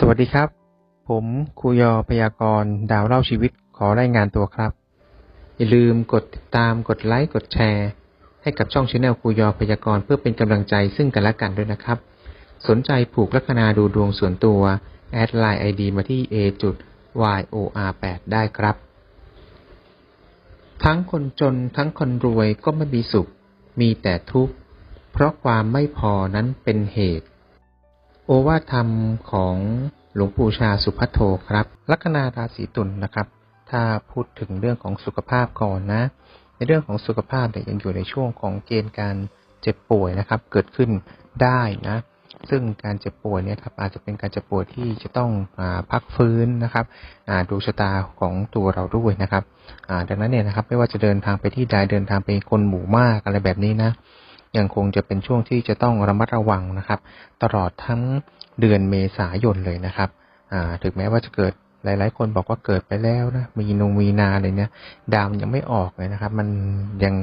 สวัสดีครับ ผมครูยอพยากรณ์ดาวเล่าชีวิตขอรายงานตัวครับ อย่าลืมกดติดตามกดไลค์กดแชร์ ให้กับช่องช anel ครูยอพยากรณ์เพื่อเป็นกำลังใจซึ่งกันและกันด้วยนะครับ สนใจผูกลัคนาดูดวงส่วนตัว แอดไลน์ ID มาที่ a จุด yor 8ได้ครับ ทั้งคนจนทั้งคนรวยก็ไม่มีสุข มีแต่ทุกข์ เพราะความไม่พอนั้นเป็นเหตุ โอวาทธรรมของหลวงปู่ชาสุพัทโทครับ ลัคนาราศีตุลนะครับ ถ้าพูดถึงเรื่องของสุขภาพก่อนนะ ในเรื่องของสุขภาพเนี่ยยังอยู่ในช่วงของเกณฑ์การเจ็บป่วยนะครับ เกิดขึ้นได้นะ ซึ่งการเจ็บป่วยเนี่ยครับอาจจะเป็นการเจ็บป่วยที่จะต้องอพักฟื้นนะครับดูชะตาของตัวเราด้วยนะครับดังนั้นเนี่ยนะครับ ไม่ว่าจะเดินทางไปที่ใดเดินทางไปคนหมู่มากอะไรแบบนี้นะ ยังคงจะเป็นช่วงที่จะต้องระมัดระวังนะครับ ตลอดทั้งเดือนเมษายนเลยนะครับถึงแม้ว่าจะเกิดหลาย ๆ คนบอกว่าเกิดไปแล้วนะมีนงมีนาอะไรเนี่ยดาวยังไม่ออกเลยนะครับ มันยัง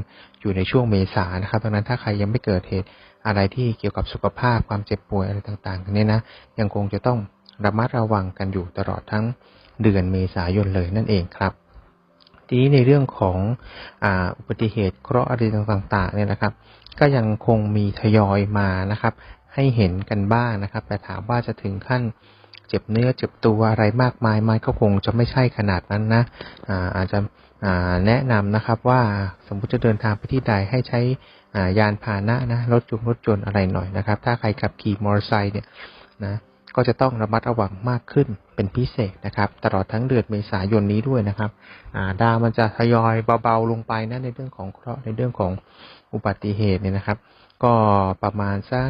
อยู่ในช่วงเมษานะครับดังนั้นถ้าใครยังไม่เกิดเหตุอะไรที่เกี่ยวกับสุขภาพความเจ็บป่วยอะไรต่างๆกันเนี่ยนะยังคงจะต้องระมัดระวังกันอยู่ตลอดทั้งเดือนเมษายนเลยนั่นเองครับทีนี้ในเรื่องของออุบัติเหตุเคราะห์อะไรต่างๆเนี่ยนะครับ ก็ยังคงมีทยอยมานะครับ ให้เห็นกันบ้างนะครับ แต่ถามว่าจะถึงขั้นเจ็บเนื้อเจ็บตัวอะไรมากมายไหมก็คงจะไม่ใช่ขนาดนั้นนะอาอาจจะแนะนำนะครับว่าสมมุติจะเดินทางไปที่ใดให้ใช้ายานพาหนะนะรถจุงรถจนอะไรหน่อยนะครับ ถ้าใครขับขี่มอเตอร์ไซค์เนี่ยนะ ก็จะต้องระมัดระวังมากขึ้นเป็นพิเศษนะครับ ตลอดทั้งเดือนเมษายนนี้ด้วยนะครับาดาวมันจะทยอยเบาๆลงไปนะในเรื่องของเคราะห์ในเรื่องของอุบัติเหตุเนี่ยนะครับ ก็ประมาณสัก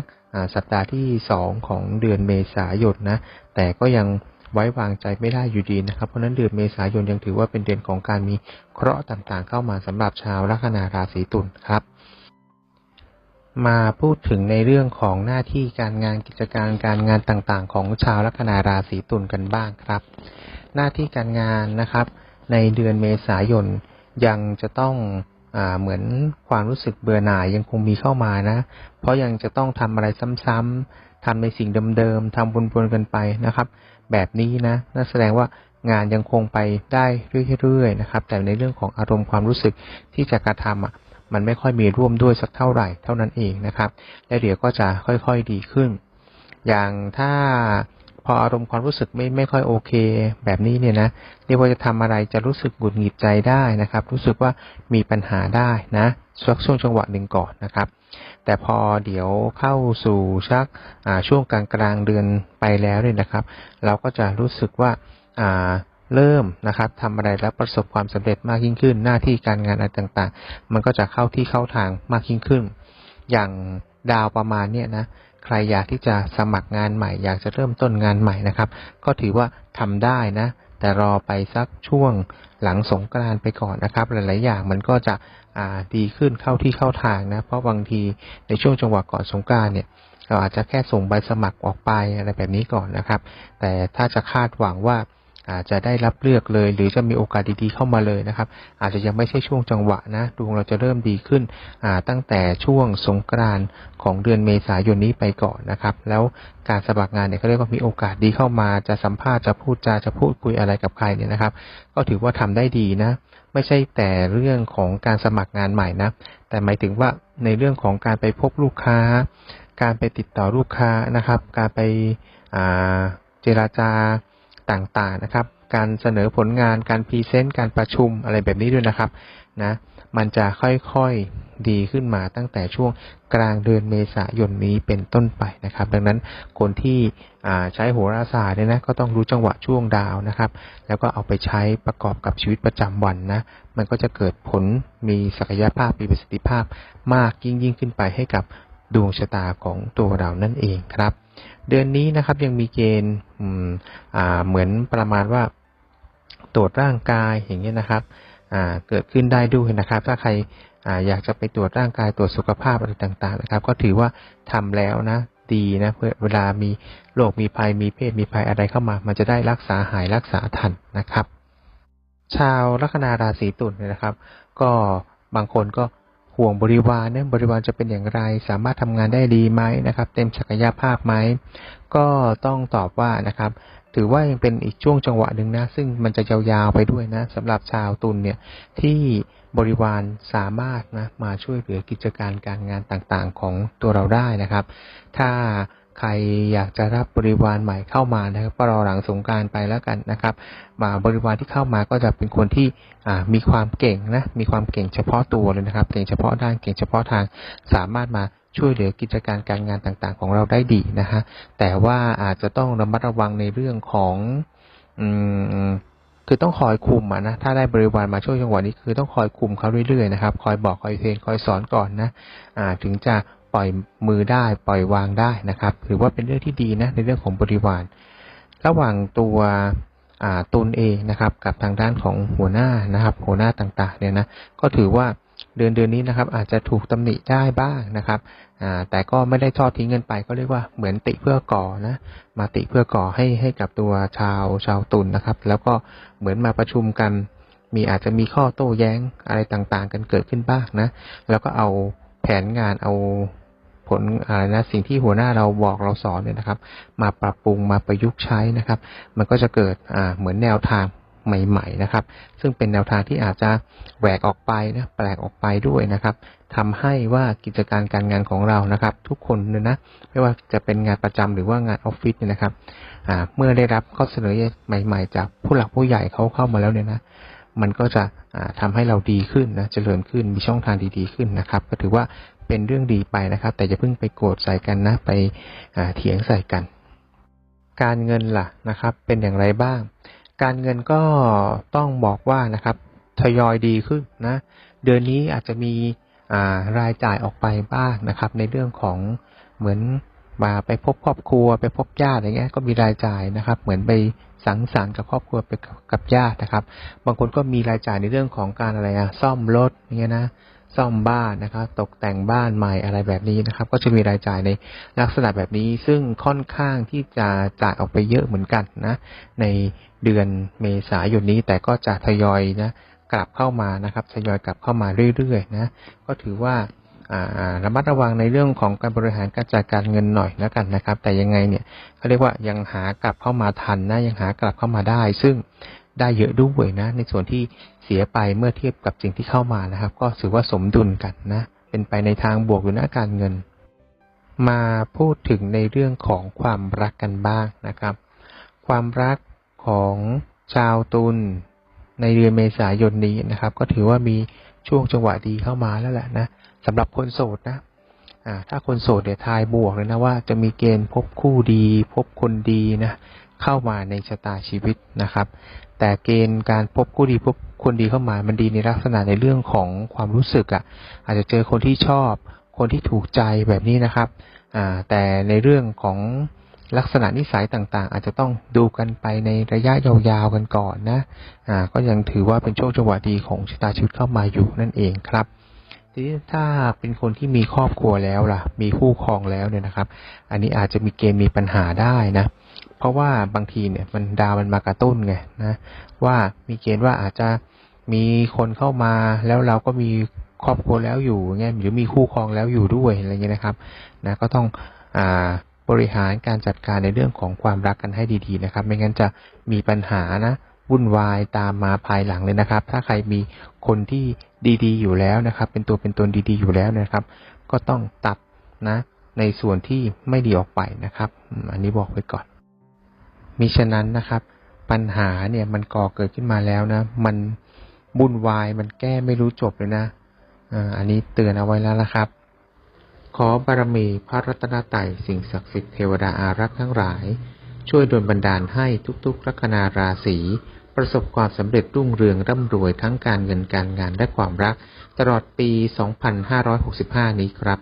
สัปดาห์ที่สองของเดือนเมษายนนะแต่ก็ยังไว้วางใจไม่ได้อยู่ดีนะครับ เพราะฉะนั้นเดือนเมษายนยังถือว่าเป็นเดือนของการมีเคราะห์ต่างๆ เข้ามาสำหรับชาวลัคนาราศีตุลครับ มาพูดถึงในเรื่องของหน้าที่การงานกิจการการงานต่างๆ ของชาวลัคนาราศีตุลกันบ้างครับ หน้าที่การงานนะครับ ในเดือนเมษายนยังจะต้องอเหมือนความรู้สึกเบื่อหน่ายยังคงมีเข้ามานะ เพราะยังจะต้องทำอะไรซ้ำๆทำในสิ่งเดิมๆทำวนๆกันไปนะครับ แบบนี้นะนั่นแสดงว่างานยังคงไปได้เรื่อยๆนะครับ แต่ในเรื่องของอารมณ์ความรู้สึกที่จะกระทำอะ มันไม่ค่อยมีร่วมด้วยสักเท่าไหร่เท่านั้นเองนะครับ และเดี๋ยวก็จะค่อยๆดีขึ้น อย่างถ้าพออารมณ์ความรู้สึกไม่ไม่ค่อยโอเค แบบนี้เนี่ยนะเรียกว่าจะทำอะไรจะรู้สึกหงุดหงิดใจได้นะครับ รู้สึกว่ามีปัญหาได้นะสักช่วงจังหวะหนึ่งก่อนนะครับ แต่พอเดี๋ยวเข้าสู่ชักอ่าช่วงกลางกลางเดือนไปแล้วเนี่ยนะครับ เราก็จะรู้สึกว่าอ่า เริ่มนะครับทำอะไรแล้วประสบความสำเร็จมากยิ่งขึ้น หน้าที่การงานอะไรต่างๆ มันก็จะเข้าที่เข้าทางมากยิ่งขึ้น อย่างดาวประมาณเนี่ยนะใครอยากที่จะสมัครงานใหม่ อยากจะเริ่มต้นงานใหม่นะครับ ก็ถือว่าทำได้นะ แต่รอไปสักช่วงหลังสงกรานไปก่อนนะครับ หลาย ๆ อย่างมันก็จะดีขึ้นเข้าที่เข้าทางนะ เพราะบางทีในช่วงจังหวะก่อนสงกรานเนี่ยเราอาจจะแค่ส่งใบสมัครออกไปอะไรแบบนี้ก่อนนะครับ แต่ถ้าจะคาดหวังว่า อาจจะได้รับเลือกเลย หรือจะมีโอกาสดีๆเข้ามาเลยนะครับ อาจจะยังไม่ใช่ช่วงจังหวะนะดวงเราจะเริ่มดีขึ้นตั้งแต่ช่วงสงกรานต์ของเดือนเมษายนนี้ไปก่อนนะครับ แล้วการสมัครงานเนี่ยเขาเรียกว่ามีโอกาสดีเข้ามาจะสัมภาษณ์จะพูดจาจะพูดคุยอะไรกับใครเนี่ยนะครับ ก็ถือว่าทำได้ดีนะ ไม่ใช่แต่เรื่องของการสมัครงานใหม่นะ แต่หมายถึงว่าในเรื่องของการไปพบลูกค้า การไปติดต่อลูกค้านะครับ การไปเจราจา ต่างๆนะครับ การเสนอผลงานการพรีเซนต์การประชุมอะไรแบบนี้ด้วยนะครับนะมันจะค่อยๆดีขึ้นมาตั้งแต่ช่วงกลางเดือนเมษายนนี้เป็นต้นไปนะครับ ดังนั้นคนที่ใช้โหราศาสตร์เนี่ยนะก็ต้องรู้จังหวะช่วงดาวนะครับ แล้วก็เอาไปใช้ประกอบกับชีวิตประจำวันนะมันก็จะเกิดผลมีศักยภาพมีประสิทธิภาพมากยิ่งยิ่งขึ้นไปให้กับดวงชะตาของตัวเรานั่นเองครับ เดือนนี้นะครับยังมีเกณฑ์เหมือนประมาณว่าตรวจร่างกายอย่างเงี้ยนะครับเกิดขึ้นได้ด้วยนะครับ ถ้าใครออยากจะไปตรวจร่างกายตรวจสุขภาพอะไรต่างๆนะครับ ก็ถือว่าทำแล้วนะดีนะเพื่อเวลามีโรคมีภัยมีเพศมีภัยอะไรเข้ามา มันจะได้รักษาหายรักษาทันนะครับ ชาวลัคนาราศีตุลนนะครับ ก็บางคนก็ ห่วงบริวารเนี่ยบริวารจะเป็นอย่างไร สามารถทำงานได้ดีไหมนะครับ เต็มศักยภาพไหมก็ต้องตอบว่านะครับ ถือว่ายังเป็นอีกช่วงจังหวะหนึ่งนะ ซึ่งมันจะยาวๆไปด้วยนะสำหรับชาวตุลเนี่ยที่บริวารสามารถนะมาช่วยเหลือกิจการการงานต่างๆของตัวเราได้นะครับ ถ้า ใครอยากจะรับบริวารใหม่เข้ามานะครับก็รอหลังสงการไปแล้วกันนะครับมาบริวารที่เข้ามาก็จะเป็นคนที่มีความเก่งนะมีความเก่งเฉพาะตัวเลยนะครับ เก่งเฉพาะด้านเก่งเฉพาะทางสามารถมาช่วยเหลือกิจการการงานต่างๆ ของเราได้ดีนะฮะแต่ว่าอาจจะต้องระมัดระวังในเรื่องของอืมคือต้องคอยคุมอะนะ ถ้าได้บริวารมาช่วยจังหวะนี้คือต้องคอยคุมเขาเรื่อยๆนะครับ คอยบอกคอยเทรนคอยสอนก่อนนะ อ่า ถึงจะ ปล่อยมือได้ปล่อยวางได้นะครับถือว่าเป็นเรื่องที่ดีนะในเรื่องของบริวาร ระหว่างตัวตุนเองนะครับ กับทางด้านของหัวหน้านะครับ หัวหน้าต่างๆเนี่ยนะก็ถือว่าเดือนเดือนนี้นะครับ อาจจะถูกตำหนิได้บ้างนะครับแต่ก็ไม่ได้ทอดทิ้งเงินไป ก็เรียกว่าเหมือนติเพื่อก่อนะมาติเพื่อก่อให้ให้กับตัวชาวชาวตุนนะครับ แล้วก็เหมือนมาประชุมกัน มีอาจจะมีข้อโต้แย้งอะไรต่างๆ กันเกิดขึ้นบ้างนะ แล้วก็เอาแผนงานเอา ผลอะไรนะสิ่งที่หัวหน้าเราบอกเราสอนเนี่ยนะครับ มาปรับปรุงมาประยุกต์ใช้นะครับ มันก็จะเกิดอ่าเหมือนแนวทางใหม่ๆนะครับ ซึ่งเป็นแนวทางที่อาจจะแหวกออกไปนะแปลกออกไปด้วยนะครับทำให้ว่ากิจการการงานของเรานะครับ ทุกคนเลยนะไม่ว่าจะเป็นงานประจำหรือว่างานออฟฟิศเนี่ยนะครับเมื่อได้รับข้อเสนอใหม่ ๆ จากผู้หลักผู้ใหญ่เขาเข้ามาแล้วเนี่ยนะ มันก็จะอ่าทำให้เราดีขึ้นนะเจริญขึ้นมีช่องทางดีๆขึ้นนะครับ ก็ถือว่าเป็นเรื่องดีไปนะครับ แต่อย่าเพิ่งไปโกรธใส่กันนะไปเถียงใส่กัน การเงินล่ะนะครับ เป็นอย่างไรบ้าง การเงินก็ต้องบอกว่านะครับทยอยดีขึ้นนะเดือนนี้อาจจะมีารายจ่ายออกไปบ้างนะครับ ในเรื่องของเหมือน มาไปพบครอบครัว ไปพบญาติอะไรเงี้ยก็มีรายจ่ายนะครับ เหมือนไปสังสรรค์กับครอบครัวไปกับญาตินะครับ บางคนก็มีรายจ่ายในเรื่องของการอะไรอะซ่อมรถเงี้ยนะซ่อมบ้านนะครับ ตกแต่งบ้านใหม่อะไรแบบนี้นะครับ ก็จะมีรายจ่ายในลักษณะแบบนี้ ซึ่งค่อนข้างที่จะจ่ายออกไปเยอะเหมือนกันนะ ในเดือนเมษายนนี้แต่ก็จะทยอยนะกลับเข้ามานะครับทยอยกลับเข้ามาเรื่อยๆนะ ก็ถือว่า ระมัดระวังในเรื่องของการบริหารการจัดการเงินหน่อยแล้วกันนะครับ แต่ยังไงเนี่ยเขาเรียกว่ายังหากลับเข้ามาทันนะยังหากลับเข้ามาได้ ซึ่งได้เยอะด้วยนะ ในส่วนที่เสียไปเมื่อเทียบกับสิ่งที่เข้ามานะครับ ก็ถือว่าสมดุลกันนะ เป็นไปในทางบวกอยู่นะการเงิน มาพูดถึงในเรื่องของความรักกันบ้างนะครับ ความรักของชาวตุล ในเดือนเมษายนนี้นะครับ ก็ถือว่ามีช่วงจังหวะดีเข้ามาแล้วแหละนะสำหรับคนโสดนะอ่าถ้าคนโสดเนี่ยวทายบวกเลยนะว่าจะมีเกณฑ์พบคู่ดี พบคนดีนะเข้ามาในชะตาชีวิตนะครับ แต่เกณฑ์การพบคู่ดีพบคนดีเข้ามามันดีในลักษณะในเรื่องของความรู้สึกอะ่ะ อาจจะเจอคนที่ชอบ คนที่ถูกใจแบบนี้นะครับอ่าแต่ในเรื่องของ ลักษณะนิสัยต่างๆ อาจจะต้องดูกันไปในระยะยาวๆกันก่อนนะอ่าก็ยังถือว่าเป็นโช่วงจังหวะดีของชะตาชีวิตเข้ามาอยู่นั่นเองครับทีนี้ถ้าเป็นคนที่มีครอบครัวแล้วล่ะ มีคู่ครองแล้วเนี่ยนะครับ อันนี้อาจจะมีเกณฑ์มีปัญหาได้นะ เพราะว่าบางทีเนี่ยมันดาวมันมากระตุ้นไงนะว่ามีเกณฑ์ว่าอาจจะมีคนเข้ามาแล้วเราก็มีครอบครัวแล้วอยู่เงี้ยหรือมีคู่ครองแล้วอยู่ด้วยอะไรเงี้ยนะครับนะก็ต้องอ่า บริหารการจัดการในเรื่องของความรักกันให้ดีๆนะครับ ไม่งั้นจะมีปัญหานะวุ่นวายตามมาภายหลังเลยนะครับ ถ้าใครมีคนที่ดีๆ อยู่แล้วนะครับ เป็นตัวเป็นตนดีๆ อยู่แล้วนะครับ ก็ต้องตัดนะ ในส่วนที่ไม่ดีออกไปนะครับ อันนี้บอกไว้ก่อนมิฉะนั้นนะครับ ปัญหาเนี่ยมันก่อเกิดขึ้นมาแล้วนะ มันวุ่นวายมันแก้ไม่รู้จบเลยนะอันนี้เตือนเอาไว้แล้วนะครับ ขอบารมีพระรัตนตรัยสิ่งศักดิ์สิทธิ์เทวดาอารักษ์ทั้งหลาย ช่วยดลบันดาลให้ทุกๆ ลัคนาราศีประสบความสำเร็จรุ่งเรืองร่ำรวยทั้งการเงินการงานและความรัก ตลอดปี 2565 นี้ครับ